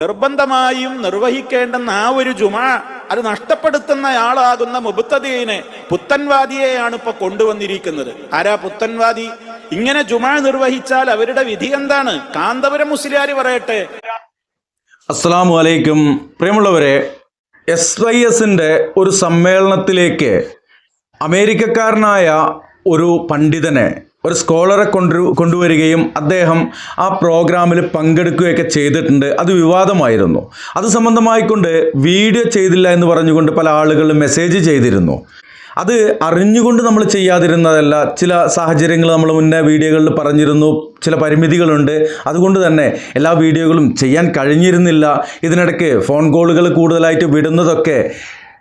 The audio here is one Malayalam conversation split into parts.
നിർബന്ധമായും നിർവഹിക്കേണ്ടെന്ന ആ ഒരു ജുമ അത് നഷ്ടപ്പെടുത്തുന്ന ആളാകുന്ന മുബത്തദീനെ പുത്തൻവാദിയെയാണ് ഇപ്പൊ കൊണ്ടുവന്നിരിക്കുന്നത്. ആരാ പുത്തൻവാദി? ഇങ്ങനെ ജുമ നിർവഹിച്ചാൽ അവരുടെ വിധി എന്താണ്? കാന്തപുരം മുസ്ലിയാർ പറയട്ടെ. അസ്സാം വലൈക്കും പ്രിയമുള്ളവരെ എസ് വൈ എസിന്റെ ഒരു സമ്മേളനത്തിലേക്ക് അമേരിക്കക്കാരനായ ഒരു പണ്ഡിതനെ ഒരു സ്കോളറെ കൊണ്ടു കൊണ്ടുവരികയും അദ്ദേഹം ആ പ്രോഗ്രാമിൽ പങ്കെടുക്കുകയൊക്കെ ചെയ്തിട്ടുണ്ട്. അത് വിവാദമായിരുന്നു. അത് സംബന്ധമായിക്കൊണ്ട് വീഡിയോ ചെയ്തില്ല എന്ന് പറഞ്ഞുകൊണ്ട് പല ആളുകളും മെസ്സേജ് ചെയ്തിരുന്നു. അത് അറിഞ്ഞുകൊണ്ട് നമ്മൾ ചെയ്യാതിരുന്നതല്ല. ചില സാഹചര്യങ്ങൾ നമ്മൾ മുന്നേ വീഡിയോകളിൽ പറഞ്ഞിരുന്നു. ചില പരിമിതികളുണ്ട്. അതുകൊണ്ട് തന്നെ എല്ലാ വീഡിയോകളും ചെയ്യാൻ കഴിഞ്ഞിരുന്നില്ല. ഇതിനിടയ്ക്ക് ഫോൺ കോളുകൾ കൂടുതലായിട്ട് വിടുന്നതൊക്കെ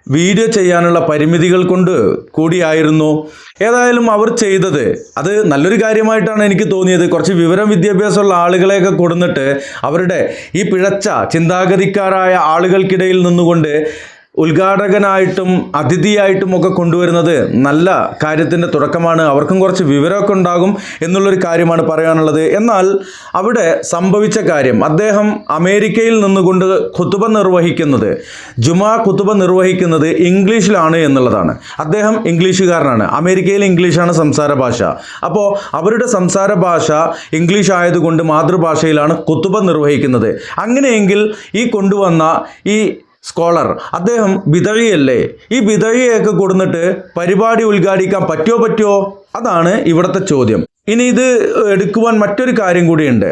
വീഡിയോ ചെയ്യാനുള്ള പരിമിതികൾ കൊണ്ട് കൂടിയായിരുന്നു. ഏതായാലും അവർ ചെയ്തത്. അത് നല്ലൊരു കാര്യമായിട്ടാണ് എനിക്ക് തോന്നിയത്. കുറച്ച് വിവരം വിദ്യാഭ്യാസമുള്ള ആളുകളെയൊക്കെ കൊടുന്നിട്ട് അവരുടെ ഈ പിഴച്ച ചിന്താഗതിക്കാരായ ആളുകൾക്കിടയിൽ നിന്നുകൊണ്ട് ഉദ്ഘാടകനായിട്ടും അതിഥിയായിട്ടും ഒക്കെ കൊണ്ടുവരുന്നത് നല്ല കാര്യത്തിന്റെ തുടക്കമാണ്. അവർക്കും കുറച്ച് വിവരമൊക്കെ ഉണ്ടാകും എന്നുള്ളൊരു കാര്യമാണ് പറയാനുള്ളത്. എന്നാൽ അവിടെ സംഭവിച്ച കാര്യം അദ്ദേഹം അമേരിക്കയിൽ നിന്നുകൊണ്ട് കുത്തുബ നിർവഹിക്കുന്നത് ജുമാ കുത്തുബ നിർവഹിക്കുന്നത് ഇംഗ്ലീഷിലാണ് എന്നുള്ളതാണ്. അദ്ദേഹം ഇംഗ്ലീഷുകാരനാണ്. അമേരിക്കയിൽ ഇംഗ്ലീഷാണ് സംസാര ഭാഷ. അപ്പോൾ അവരുടെ സംസാര ഭാഷ ഇംഗ്ലീഷ് ആയതുകൊണ്ട് മാതൃഭാഷയിലാണ് കുത്തുബ നിർവഹിക്കുന്നത്. അങ്ങനെയെങ്കിൽ ഈ കൊണ്ടുവന്ന ഈ സ്കോളർ അദ്ദേഹം വിതഴിയല്ലേ ഈ വിതഴിയൊക്കെ കൊടുന്നിട്ട് പരിപാടി ഉദ്ഘാടിക്കാൻ പറ്റോ പറ്റോ അതാണ് ഇവിടുത്തെ ചോദ്യം. ഇനി ഇത് എടുക്കുവാൻ മറ്റൊരു കാര്യം കൂടിയുണ്ട്.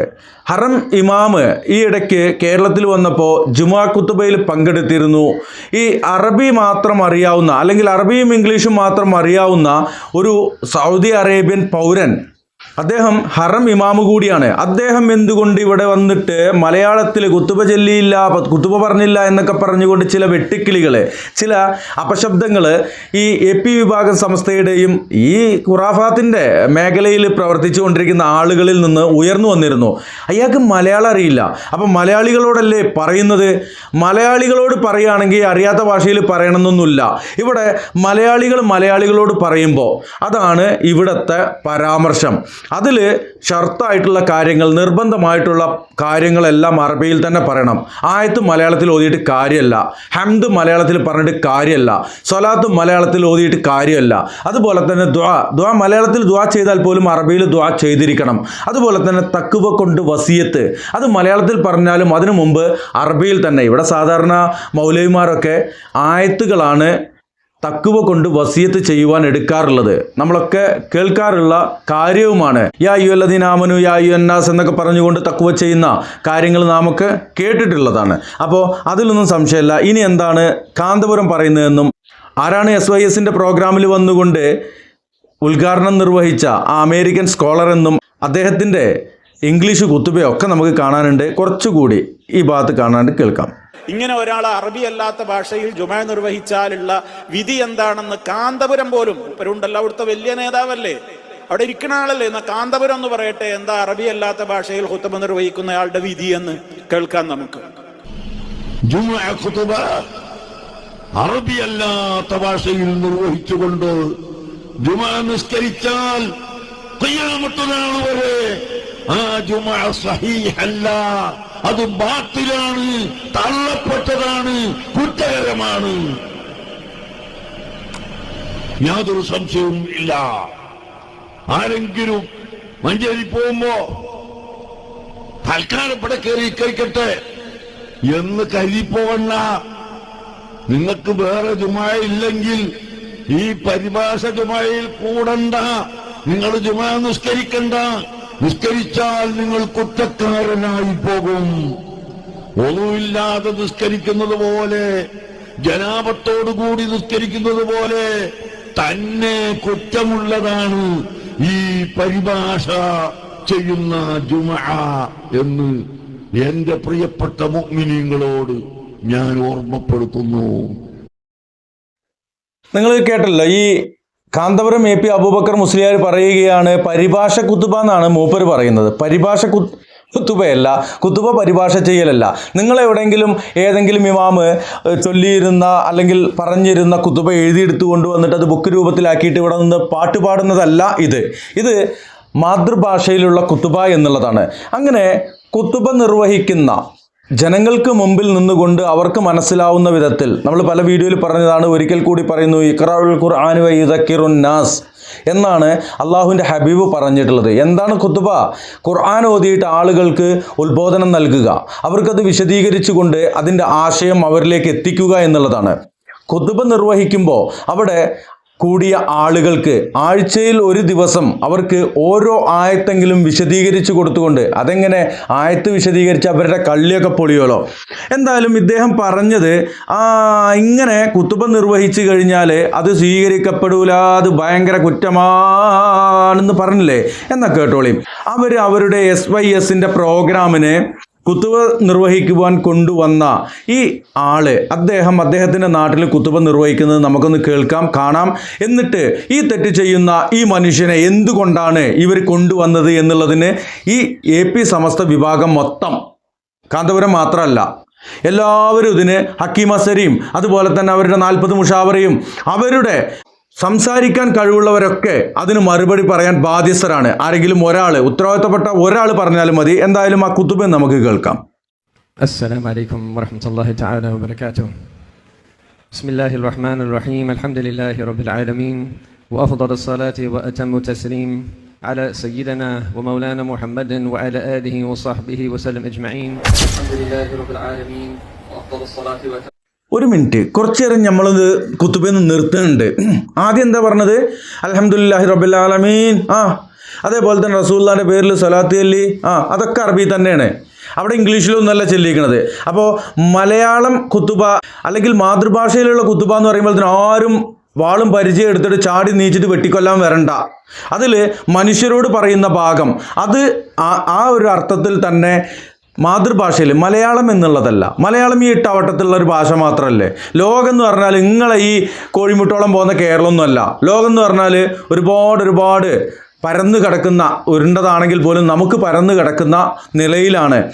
ഹറം ഇമാമ് ഈ ഇടയ്ക്ക് കേരളത്തിൽ വന്നപ്പോൾ ജുമാ കുത്തുബയിൽ പങ്കെടുത്തിരുന്നു. ഈ അറബി മാത്രം അറിയാവുന്ന അല്ലെങ്കിൽ അറബിയും ഇംഗ്ലീഷും മാത്രം അറിയാവുന്ന ഒരു സൗദി അറേബ്യൻ പൗരൻ അദ്ദേഹം ഹറം ഇമാമ് കൂടിയാണ്. അദ്ദേഹം എന്തുകൊണ്ട് ഇവിടെ വന്നിട്ട് മലയാളത്തിൽ കുത്തുബ ചൊല്ലിയില്ല കുത്തുപ പറഞ്ഞില്ല എന്നൊക്കെ പറഞ്ഞുകൊണ്ട് ചില വെട്ടിക്കിളികൾ ചില അപശബ്ദങ്ങൾ ഈ എ പി വിഭാഗം സംസ്ഥയുടെയും ഈ ഖുറാഫാത്തിന്റെ മേഖലയിൽ പ്രവർത്തിച്ചുകൊണ്ടിരിക്കുന്ന ആളുകളിൽ നിന്ന് ഉയർന്നു വന്നിരുന്നു. അയാൾക്ക് മലയാളം അറിയില്ല. അപ്പം മലയാളികളോടല്ലേ പറയുന്നത്? മലയാളികളോട് പറയുകയാണെങ്കിൽ അറിയാത്ത ഭാഷയിൽ പറയണമെന്നൊന്നുമില്ല. ഇവിടെ മലയാളികൾ മലയാളികളോട് പറയുമ്പോൾ അതാണ് ഇവിടുത്തെ പരാമർശം. അതിൽ ഷർത്തായിട്ടുള്ള കാര്യങ്ങൾ നിർബന്ധമായിട്ടുള്ള കാര്യങ്ങളെല്ലാം അറബിയിൽ തന്നെ പറയണം. ആയത്ത് മലയാളത്തിൽ ഓതിയിട്ട് കാര്യമല്ല. ഹംദ് മലയാളത്തിൽ പറഞ്ഞിട്ട് കാര്യമല്ല. സ്വലാത്ത് മലയാളത്തിൽ ഓതിയിട്ട് കാര്യമല്ല. അതുപോലെ തന്നെ ദ്വാ ദ്വാ മലയാളത്തിൽ ദ്വാ ചെയ്താൽ പോലും അറബിയിൽ ദ്വാ ചെയ്തിരിക്കണം. അതുപോലെ തന്നെ തക്കുവ കൊണ്ട് വസിയത്ത്. അത് മലയാളത്തിൽ പറഞ്ഞാലും അതിനു മുമ്പ് അറബിയിൽ തന്നെ. ഇവിടെ സാധാരണ മൗലവിമാരൊക്കെ ആയത്തുകളാണ് തക്കുവ കൊണ്ട് വസിയത്ത് ചെയ്യുവാൻ എടുക്കാറുള്ളത്. നമ്മളൊക്കെ കേൾക്കാറുള്ള കാര്യവുമാണ്. യാ യു അല്ലദീനാമനു യാ അന്നാസ് എന്നൊക്കെ പറഞ്ഞുകൊണ്ട് തക്കുവ ചെയ്യുന്ന കാര്യങ്ങൾ നാമൊക്കെ കേട്ടിട്ടുള്ളതാണ്. അപ്പോൾ അതിലൊന്നും സംശയമില്ല. ഇനി എന്താണ് കാന്തപുരം പറയുന്നതെന്നും ആരാണ് എസ് വൈ എസിന്റെ പ്രോഗ്രാമിൽ വന്നുകൊണ്ട് ഉദ്ഘാടനം നിർവഹിച്ച ആ അമേരിക്കൻ സ്കോളർ എന്നും അദ്ദേഹത്തിന്റെ ഇംഗ്ലീഷ് കുത്തുബയൊക്കെ നമുക്ക് കാണാനുണ്ട്. കുറച്ചുകൂടി ഈ ഭാഗത്ത് കാണാണ്ട് കേൾക്കാം. ഇങ്ങനെ ഒരാൾ അറബി അല്ലാത്ത ഭാഷയിൽ ജുമാ നിർവഹിച്ചാലുള്ള വിധി എന്താണെന്ന് കാന്തപുരം പോലും ഇവരുണ്ടല്ലോ അവിടുത്തെ വലിയ നേതാവല്ലേ? അവിടെ ഇരിക്കുന്ന ആളല്ലേ? എന്നാ കാന്തപുരം എന്ന് പറയട്ടെ എന്താ അറബി അല്ലാത്ത ഭാഷയിൽ ഹുത്തബ നിർവഹിക്കുന്നയാളുടെ വിധി എന്ന് കേൾക്കാം നമുക്ക്. അറബി അല്ലാത്ത ഭാഷയിൽ നിർവഹിച്ചുകൊണ്ട് ജുമാ നിസ്കരിച്ചാൽ വരെ ആ ജുമ സഹീഹല്ല. അത് ബാത്തിലാണ് തള്ളപ്പെട്ടതാണ് കുറ്റകരമാണ്. യാതൊരു സംശയവും ഇല്ല. ആരെങ്കിലും മഞ്ചേരി പോകുമ്പോ തൽക്കാലം ഇവിടെ കയറി കഴിക്കട്ടെ എന്ന് കരുതിപ്പോകണ്ട. നിങ്ങൾക്ക് വേറെ ജുമായ ഇല്ലെങ്കിൽ ഈ പരിഭാഷ ജുമായിൽ കൂടണ്ട. നിങ്ങൾ ജുമാ നിസ്കരിക്കണ്ട. നിസ്കരിച്ചാൽ നിങ്ങൾ കുറ്റക്കാരനായി പോകും. ഒന്നുമില്ലാതെ നിസ്കരിക്കുന്നത് പോലെ ജനാപത്തോടുകൂടി നിസ്കരിക്കുന്നത് പോലെ തന്നെ കുറ്റമുള്ളതാണ് ഈ പരിഭാഷ ചെയ്യുന്ന ജുമ എന്ന് എന്റെ പ്രിയപ്പെട്ട മുഗ്മിനീങ്ങളോട് ഞാൻ ഓർമ്മപ്പെടുത്തുന്നു. നിങ്ങൾ കേട്ടല്ലോ ഈ കാന്തപുരം എ പി അബൂബക്കർ മുസ്ലിയാർ പറയുകയാണ് പരിഭാഷ കുത്തുബ എന്നാണ് മൂപ്പർ പറയുന്നത്. പരിഭാഷ കു കുത്തുബയല്ല കുത്തുബ പരിഭാഷ ചെയ്യലല്ല. നിങ്ങൾ എവിടെയെങ്കിലും ഏതെങ്കിലും ഇമാമ് ചൊല്ലിയിരുന്ന അല്ലെങ്കിൽ പറഞ്ഞിരുന്ന കുത്തുബ എഴുതിയെടുത്തു കൊണ്ടുവന്നിട്ട് അത് ബുക്ക് രൂപത്തിലാക്കിയിട്ട് ഇവിടെ നിന്ന് പാട്ട് പാടുന്നതല്ല ഇത്. ഇത് മാതൃഭാഷയിലുള്ള കുത്തുബ എന്നുള്ളതാണ്. അങ്ങനെ കുത്തുബ നിർവഹിക്കുന്ന ജനങ്ങൾക്ക് മുമ്പിൽ നിന്നുകൊണ്ട് അവർക്ക് മനസ്സിലാവുന്ന വിധത്തിൽ. നമ്മൾ പല വീഡിയോയിൽ പറഞ്ഞതാണ് ഒരിക്കൽ കൂടി പറയുന്നു ഇക്രാവുൽ ഖുർആൻ വ നാസ് എന്നാണ് അള്ളാഹുവിന്റെ ഹബീബ് പറഞ്ഞിട്ടുള്ളത്. എന്താണ് കുത്തുബ ഖുർആൻ ഓതിയിട്ട് ആളുകൾക്ക് ഉത്ബോധനം നൽകുക. അവർക്കത് വിശദീകരിച്ചുകൊണ്ട് അതിന്റെ ആശയം അവരിലേക്ക് എത്തിക്കുക എന്നുള്ളതാണ്. കുത്തുബ നിർവഹിക്കുമ്പോൾ അവിടെ കൂടിയ ആളുകൾക്ക് ആഴ്ചയിൽ ഒരു ദിവസം അവർക്ക് ഓരോ ആയത്തെങ്കിലും വിശദീകരിച്ചു കൊടുത്തുകൊണ്ട് അതെങ്ങനെ ആയത്ത് വിശദീകരിച്ച് അവരുടെ കള്ളിയൊക്കെ പൊളിയോളോ എന്തായാലും ഇദ്ദേഹം പറഞ്ഞത് ഇങ്ങനെ കുത്തുബ നിർവഹിച്ചു കഴിഞ്ഞാൽ അത് സ്വീകരിക്കപ്പെടൂല അത് ഭയങ്കര കുറ്റമാണെന്ന് പറഞ്ഞില്ലേ? എന്നാ കേട്ടോളിയും അവർ അവരുടെ എസ് വൈ എസിന്റെ പ്രോഗ്രാമിന് കുത്തുബ നിർവഹിക്കുവാൻ കൊണ്ടുവന്ന ഈ ആൾ അദ്ദേഹം അദ്ദേഹത്തിന്റെ നാട്ടിൽ കുത്തുവ നിർവഹിക്കുന്നത് നമുക്കൊന്ന് കേൾക്കാം കാണാം. എന്നിട്ട് ഈ തെറ്റ് ചെയ്യുന്ന ഈ മനുഷ്യനെ എന്തുകൊണ്ടാണ് ഇവർ കൊണ്ടുവന്നത് എന്നുള്ളതിന് ഈ എ പി സമസ്ത വിഭാഗം മൊത്തം കാന്തപുരം മാത്രമല്ല എല്ലാവരും ഇതിന് ഹക്കീം അസരിയും അതുപോലെ തന്നെ അവരുടെ നാൽപ്പത് മുഷാവറയും അവരുടെ സംസാരിക്കാൻ കഴിവുള്ളവരൊക്കെ അതിന് മറുപടി പറയാൻ ബാധ്യസ്ഥരാണ് ആരെങ്കിലും ഒരാൾ ഉത്തരവാദിത്തപ്പെട്ട ഒരാൾ പറഞ്ഞാലും മതി എന്തായാലും ആ കുത്തുബെ നമുക്ക് കേൾക്കാം السلام عليكم ورحمة الله تعالى وبركاته. بسم الله الرحمن الرحيم، الحمد لله رب العالمين، وأفضل الصلاة وأتم التسليم على سيدنا ومولانا محمد وعلى آله وصحبه وسلم أجمعين. الحمد لله رب العالمين، وأفضل الصلاة وأتم ഒരു മിനിറ്റ്. കുറച്ച് നേരം നമ്മളത് കുത്തുബെന്ന് നിർത്തുന്നുണ്ട്. ആദ്യം എന്താ പറഞ്ഞത്? അലഹമുല്ലാഹി റബുല്ലാലമീൻ ആ അതേപോലെ തന്നെ റസൂല്ലാന്റെ പേരിൽ സലാത്ത് ചൊല്ലി. ആ അതൊക്കെ അറബി തന്നെയാണ്. അവിടെ ഇംഗ്ലീഷിലൊന്നല്ല ചെല്ലിക്കണത് അപ്പോൾ മലയാളം കുത്തുബ അല്ലെങ്കിൽ മാതൃഭാഷയിലുള്ള കുത്തുബ എന്ന് പറയുമ്പോൾ തന്നെ ആരും വാളും പരിചയം എടുത്തിട്ട് ചാടി നീച്ചിട്ട് വെട്ടിക്കൊല്ലാൻ വരണ്ട. അതിൽ മനുഷ്യരോട് പറയുന്ന ഭാഗം. അത് ആ ഒരു അർത്ഥത്തിൽ തന്നെ മാതൃഭാഷയിൽ മലയാളം എന്നുള്ളതല്ല. മലയാളം ഈ ഇട്ടാവട്ടത്തിലുള്ള ഒരു ഭാഷ മാത്രമല്ലേ ലോകം എന്ന് പറഞ്ഞാൽ നിങ്ങളെ ഈ കോഴിമുട്ടോളം പോകുന്ന കേരളമൊന്നുമല്ല. ലോകം എന്ന് പറഞ്ഞാൽ ഒരുപാട് ഒരുപാട് പരന്നു കിടക്കുന്ന ഉരുണ്ടതാണെങ്കിൽ പോലും നമുക്ക് പരന്നു കിടക്കുന്ന നിലയിലാണ്.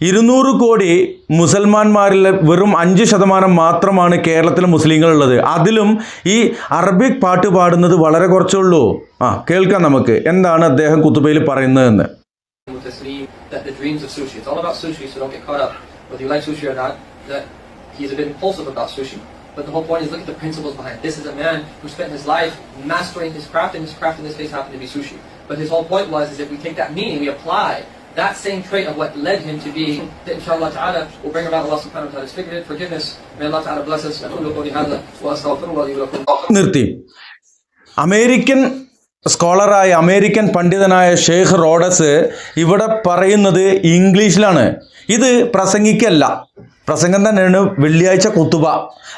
ഇരുന്നൂറ് കോടി മുസൽമാന്മാരിൽ വെറും അഞ്ച് ശതമാനം മാത്രമാണ് കേരളത്തിലെ മുസ്ലിങ്ങളുള്ളത്. അതിലും ഈ അറബിക് പാട്ട് പാടുന്നത് വളരെ കുറച്ചുള്ളൂ ആ കേൾക്കാം നമുക്ക്. എന്താണ് അദ്ദേഹം കുത്തുബയിൽ പറയുന്നതെന്ന്. that the dreams of sushi. It's all about sushi, so don't get caught up whether you like sushi or not. That he's a bit impulsive about sushi. But the whole point is look at the principles behind it. This is a man who spent his life mastering his craft, and his craft in this case happened to be sushi. But his whole point was is if we take that meaning, we apply that same trait of what led him to be, that inshallah ta'ala will bring about Allah subhanahu wa ta'ala's forgiveness. May Allah ta'ala bless us. നിർത്തി American. സ്കോളറായ അമേരിക്കൻ പണ്ഡിതനായ ഷെയ്ഖ് റോഡസ് ഇവിടെ പറയുന്നത് ഇംഗ്ലീഷിലാണ്. ഇത് പ്രസംഗിക്കല്ല. പ്രസംഗം തന്നെയാണ് വെള്ളിയാഴ്ച കുത്തുബ.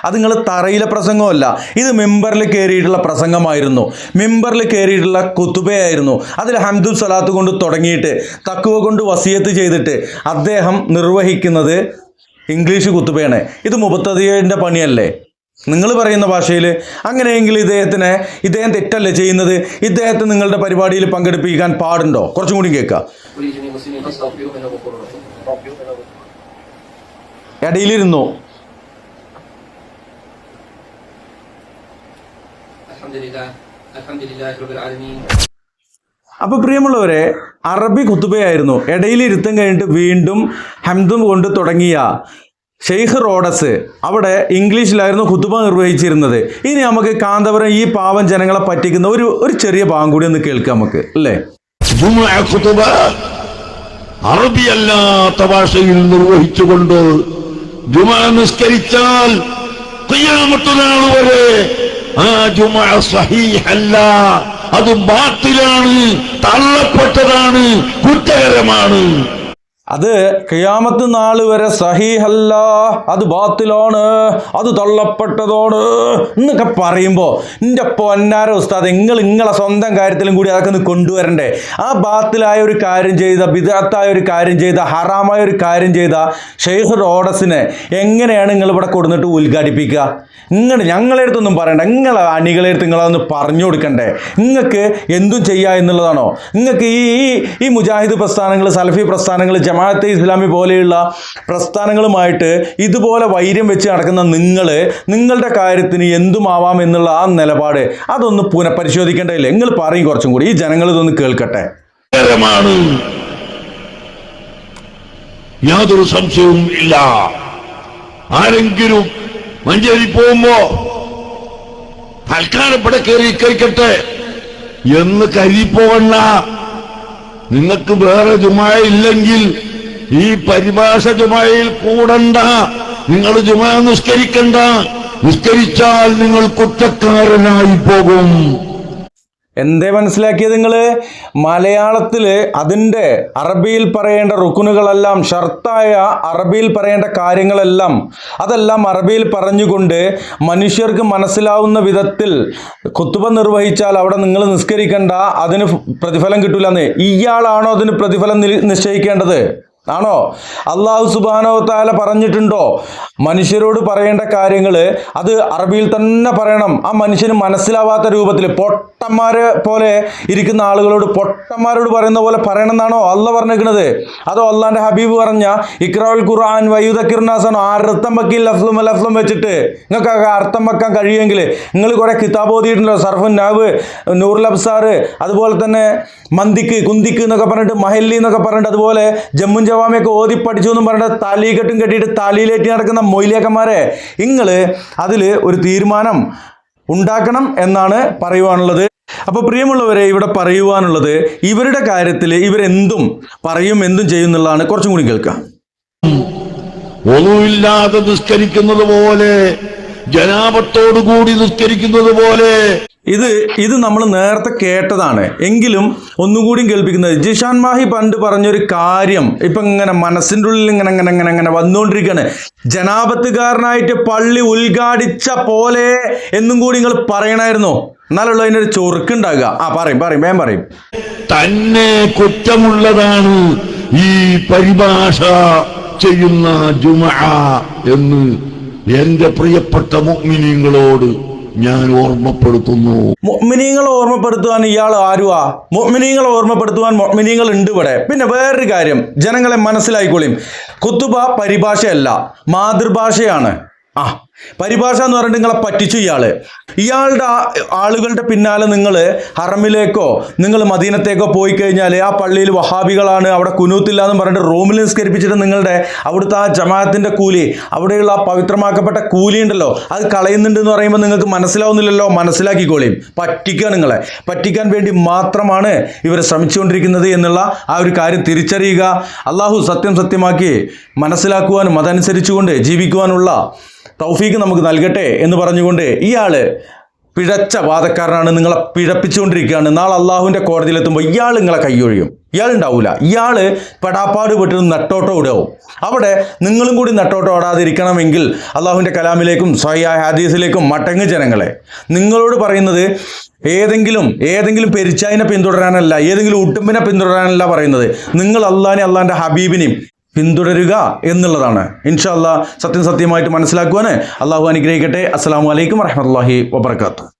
അത് നിങ്ങൾ തറയിലെ പ്രസംഗമല്ല. ഇത് മെമ്പറിൽ കയറിയിട്ടുള്ള പ്രസംഗമായിരുന്നു. മെമ്പറിൽ കയറിയിട്ടുള്ള കുത്തുബയായിരുന്നു. അതിൽ ഹംദുൽ സലാത്ത് കൊണ്ട് തുടങ്ങിയിട്ട് തക്കുവ കൊണ്ട് വസിയത്ത് ചെയ്തിട്ട് അദ്ദേഹം നിർവഹിക്കുന്നത് ഇംഗ്ലീഷ് കുത്തുബയാണ്. ഇത് മുപ്പത്തതിന്റെ പണിയല്ലേ? നിങ്ങൾ പറയുന്ന ഭാഷയിൽ അങ്ങനെയെങ്കിൽ ഇദ്ദേഹത്തിന് ഇദ്ദേഹം തെറ്റല്ലേ ചെയ്യുന്നത്? ഇദ്ദേഹത്തെ നിങ്ങളുടെ പരിപാടിയിൽ പങ്കെടുപ്പിക്കാൻ പാടുണ്ടോ? കുറച്ചും കൂടി കേൾക്കുക ഇടയിലിരുന്നു അപ്പോൾ പ്രിയമുള്ളവരെ അറബി കുത്തുബയായിരുന്നു. ഇടയിലിരുത്തം കഴിഞ്ഞിട്ട് വീണ്ടും ഹംദും കൊണ്ട് തുടങ്ങിയ ഷെയ്ഖ് റോഡസ് അവിടെ ഇംഗ്ലീഷിലായിരുന്നു ഹുതുബ നിർവഹിച്ചിരുന്നത്. ഇനി നമുക്ക് കാന്തപുരം ഈ പാവം ജനങ്ങളെ പറ്റിക്കുന്ന ഒരു ഒരു ചെറിയ ഭാഗം കൂടി ഒന്ന് കേൾക്കാം നമുക്ക് അല്ലേ? ജുമുഅ ഖുതുബ അറബിയല്ലാത്ത ഭാഷയിൽ നിർവഹിച്ചുകൊണ്ട് ജുമാ അത് തള്ളപ്പെട്ടതാണ് കുറ്റകരമാണ്. അത് കിയാമത്ത് നാൾ വരെ സഹിഹല്ല. അത് ബാത്തിലാണ്. അത് തള്ളപ്പെട്ടതാണ്. എന്നൊക്കെ പറയുമ്പോൾ എന്റെ പൊന്നാര ഉസ്താദ് നിങ്ങൾ നിങ്ങളെ സ്വന്തം കാര്യത്തിലും കൂടി അതൊക്കെ ഒന്ന് കൊണ്ടുവരണ്ടേ. ആ ബാത്തിലായ ഒരു കാര്യം ചെയ്ത ബിദാത്തായ ഒരു കാര്യം ചെയ്ത ഹറാമായ ഒരു കാര്യം ചെയ്ത ഷെയ്ഖ് റോഡസിനെ എങ്ങനെയാണ് നിങ്ങൾ ഇവിടെ കൊടുന്നിട്ട് ഉദ്ഘാടിപ്പിക്കുക? നിങ്ങൾ ഞങ്ങളെ അടുത്തൊന്നും പറയണ്ട. നിങ്ങളെ അണികളെ അടുത്ത് നിങ്ങളതൊന്ന് പറഞ്ഞു കൊടുക്കണ്ടേ. നിങ്ങൾക്ക് എന്തും ചെയ്യുക എന്നുള്ളതാണോ? നിങ്ങൾക്ക് ഈ ഈ ഈ മുജാഹിദ് പ്രസ്ഥാനങ്ങൾ സൽഫി പ്രസ്ഥാനങ്ങൾ ജമാഅത്തെ ഇസ്ലാമി പോലെയുള്ള പ്രസ്ഥാനങ്ങളുമായിട്ട് ഇതുപോലെ വൈര്യം വെച്ച് നടക്കുന്ന നിങ്ങൾ നിങ്ങളുടെ കാര്യത്തിന് എന്തുമാവാം എന്നുള്ള ആ നിലപാട് അതൊന്ന് പുനഃപരിശോധിക്കേണ്ടതില്ല നിങ്ങൾ പറയും കുറച്ചും കൂടി. ഈ ജനങ്ങൾ ഇതൊന്ന് കേൾക്കട്ടെ. യാതൊരു സംശയവും ഇല്ല. ആരെങ്കിലും മഞ്ചേരി പോകുമ്പോ തൽക്കാലം ഇവിടെ കയറി കഴിക്കട്ടെ എന്ന് കരുതി പോകണ്ട നിങ്ങൾക്ക് വേറെ ജുമായ ഇല്ലെങ്കിൽ ഈ പരിഭാഷ ജുമായിൽ കൂടണ്ട. നിങ്ങൾ ജുമാ നിസ്കരിക്കണ്ട. നിസ്കരിച്ചാൽ നിങ്ങൾ കുറ്റക്കാരനായി പോകും. എന്തേ മനസ്സിലാക്കിയത് നിങ്ങൾ മലയാളത്തിൽ അതിന്റെ അറബിയിൽ പറയേണ്ട റുക്കുനുകളെല്ലാം ഷർത്തായ അറബിയിൽ പറയേണ്ട കാര്യങ്ങളെല്ലാം അതെല്ലാം അറബിയിൽ പറഞ്ഞുകൊണ്ട് മനുഷ്യർക്ക് മനസ്സിലാവുന്ന വിധത്തിൽ കുത്തുബ നിർവഹിച്ചാൽ അവിടെ നിങ്ങൾ നിസ്കരിക്കണ്ട അതിന് പ്രതിഫലം കിട്ടൂലെന്ന്. ഇയാളാണോ അതിന് പ്രതിഫലം നിശ്ചയിക്കേണ്ടത്? ആണോ? അള്ളാഹു സുബാനോ താല പറഞ്ഞിട്ടുണ്ടോ? മനുഷ്യരോട് പറയേണ്ട കാര്യങ്ങൾ അത് അറബിയിൽ തന്നെ പറയണം. ആ മനുഷ്യന് മനസ്സിലാവാത്ത രൂപത്തിൽ പൊട്ടന്മാരെ പോലെ ഇരിക്കുന്ന ആളുകളോട് പൊട്ടന്മാരോട് പറയുന്ന പോലെ പറയണം എന്നാണോ അല്ല പറഞ്ഞിരിക്കുന്നത്? അതോ അള്ളാന്റെ ഹബീബ് പറഞ്ഞ ഇക്രാൽ ഖുർആൻ വൈദക്കിർനാസാണോ അർത്ഥം വെക്കി ലഫ്ലും ലഫ്ലും വെച്ചിട്ട് നിങ്ങൾക്ക് ആ അർത്ഥം വെക്കാൻ കഴിയുമെങ്കിൽ നിങ്ങൾ കുറെ കിതാബ് ഓതിയിട്ടുണ്ടല്ലോ സർഫുൻ നാവ് നൂറുൽ അബ്സാർ അതുപോലെ തന്നെ മന്തിക്ക് കുന്തിക്ക് എന്നൊക്കെ പറഞ്ഞിട്ട് മഹല്ലി എന്നൊക്കെ പറഞ്ഞിട്ട് അതുപോലെ ജമ്മുൻ ജവാമിയൊക്കെ ഓതി പഠിച്ചു എന്നും പറഞ്ഞിട്ട് താലികെട്ടും കെട്ടിയിട്ട് താലിയിലേറ്റി നടക്കുന്ന മൊയിലേക്കന്മാരെ നിങ്ങൾ അതിൽ ഒരു തീരുമാനം ഉണ്ടാക്കണം എന്നാണ് പറയുവാനുള്ളത്. അപ്പോൾ പ്രിയമുള്ളവരെ ഇവിടെ പറയുവാനുള്ളത് ഇവരുടെ കാര്യത്തിൽ ഇവരെന്തും പറയും എന്തും ചെയ്യും എന്നുള്ളതാണ്. കുറച്ചും കൂടി കേൾക്കാം. ഒന്നുമില്ലാതെ നിസ്കരിക്കുന്നത് പോലെ ജനാപത്തോടു കൂടി നിസ്കരിക്കുന്നത് പോലെ ഇത് ഇത് നമ്മൾ നേരത്തെ കേട്ടതാണ്. എങ്കിലും ഒന്നുകൂടി കേൾപ്പിക്കുന്നത് ജിഷാൻ മാഹി പണ്ട് പറഞ്ഞൊരു കാര്യം ഇപ്പം ഇങ്ങനെ മനസ്സിന്റെ ഉള്ളിൽ ഇങ്ങനെ ഇങ്ങനെ ഇങ്ങനെ ഇങ്ങനെ വന്നുകൊണ്ടിരിക്കുകയാണ് ജനാപത്തുകാരനായിട്ട് പള്ളി ഉദ്ഘാടിച്ച പോലെ എന്നും കൂടി നിങ്ങൾ പറയണമായിരുന്നു എന്നാലുള്ള അതിനൊരു ചൊറുക്കുണ്ടാകുക. ആ പറയും പറയും വേം പറയും. തന്നെ കുറ്റമുള്ളതാണ് ഈ പരിഭാഷ ചെയ്യുന്ന ജുമ എന്ന് എന്റെ പ്രിയപ്പെട്ട മുഅ്മിനീങ്ങളോട് ഞാൻ ഓർമ്മപ്പെടുത്തുന്നു. മൊമിനീങ്ങളെ ഓർമ്മപ്പെടുത്തുവാൻ ഇയാൾ ആരുവാ? മൊമിനീങ്ങളെ ഓർമ്മപ്പെടുത്തുവാൻ മൊമിനിയങ്ങൾ ഉണ്ട് ഇവിടെ. പിന്നെ വേറൊരു കാര്യം ജനങ്ങളെ മനസ്സിലായിക്കോളിയും കുത്തുബ പരിഭാഷയല്ല മാതൃഭാഷയാണ്. ആ പരിഭാഷ എന്ന് പറഞ്ഞിട്ട് നിങ്ങളെ പറ്റിച്ചു ഇയാൾ. ഇയാളുടെ ആളുകളുടെ പിന്നാലെ നിങ്ങൾ ഹറമിലേക്കോ നിങ്ങൾ മദീനത്തേക്കോ പോയി കഴിഞ്ഞാൽ ആ പള്ളിയിൽ വഹാബികളാണ് അവിടെ കുനൂത്തില്ല എന്ന് പറഞ്ഞിട്ട് റൂമിൽ നിസ്കരിപ്പിച്ചിട്ട് നിങ്ങളുടെ അവിടുത്തെ ആ ജമാഅത്തിന്റെ കൂലി അവിടെയുള്ള ആ പവിത്രമാക്കപ്പെട്ട കൂലി ഉണ്ടല്ലോ അത് കളയുന്നുണ്ട് എന്ന് പറയുമ്പോൾ നിങ്ങൾക്ക് മനസ്സിലാവുന്നില്ലല്ലോ മനസ്സിലാക്കിക്കോളിയും പറ്റിക്കുക നിങ്ങളെ. പറ്റിക്കാൻ വേണ്ടി മാത്രമാണ് ഇവർ ശ്രമിച്ചുകൊണ്ടിരിക്കുന്നത് എന്നുള്ള ആ ഒരു കാര്യം തിരിച്ചറിയുക. അള്ളാഹു സത്യം സത്യമാക്കി മനസ്സിലാക്കുവാനും അതനുസരിച്ചുകൊണ്ട് ജീവിക്കുവാനുള്ള തൗഫീക്ക് നമുക്ക് നൽകട്ടെ എന്ന് പറഞ്ഞുകൊണ്ട് ഇയാൾ പിഴച്ച വാദക്കാരനാണ് നിങ്ങളെ പിഴപ്പിച്ചുകൊണ്ടിരിക്കുകയാണ്. നാളെ അള്ളാഹുവിന്റെ കോടതിയിലെത്തുമ്പോൾ ഇയാൾ നിങ്ങളെ കൈയൊഴിയും. ഇയാൾ ഉണ്ടാവില്ല ഇയാൾ പെടാപ്പാട് പെട്ടിരുന്ന് നട്ടോട്ടോ ഇടാവും അവിടെ നിങ്ങളും കൂടി നട്ടോട്ടോ ഓടാതിരിക്കണമെങ്കിൽ അള്ളാഹുവിന്റെ കലാമിലേക്കും സ്വയായ ഹാദീസിലേക്കും മടങ്ങ് ജനങ്ങളെ. നിങ്ങളോട് പറയുന്നത് ഏതെങ്കിലും ഏതെങ്കിലും പെരിച്ചായിനെ പിന്തുടരാനല്ല ഏതെങ്കിലും ഉട്ടുമ്പിനെ പിന്തുടരാനല്ല പറയുന്നത്. നിങ്ങൾ അള്ളാഹിനെ അള്ളാഹിന്റെ ഹബീബിനെയും പിന്തുടരുക എന്നുള്ളതാണ്. ഇൻഷാല്ല സത്യം സത്യമായിട്ട് മനസ്സിലാക്കുവാൻ അള്ളാഹു അനുഗ്രഹിക്കട്ടെ. അസ്സാം വലൈക്കും വറഹമത്തല്ലാഹി വബർക്കാത്തു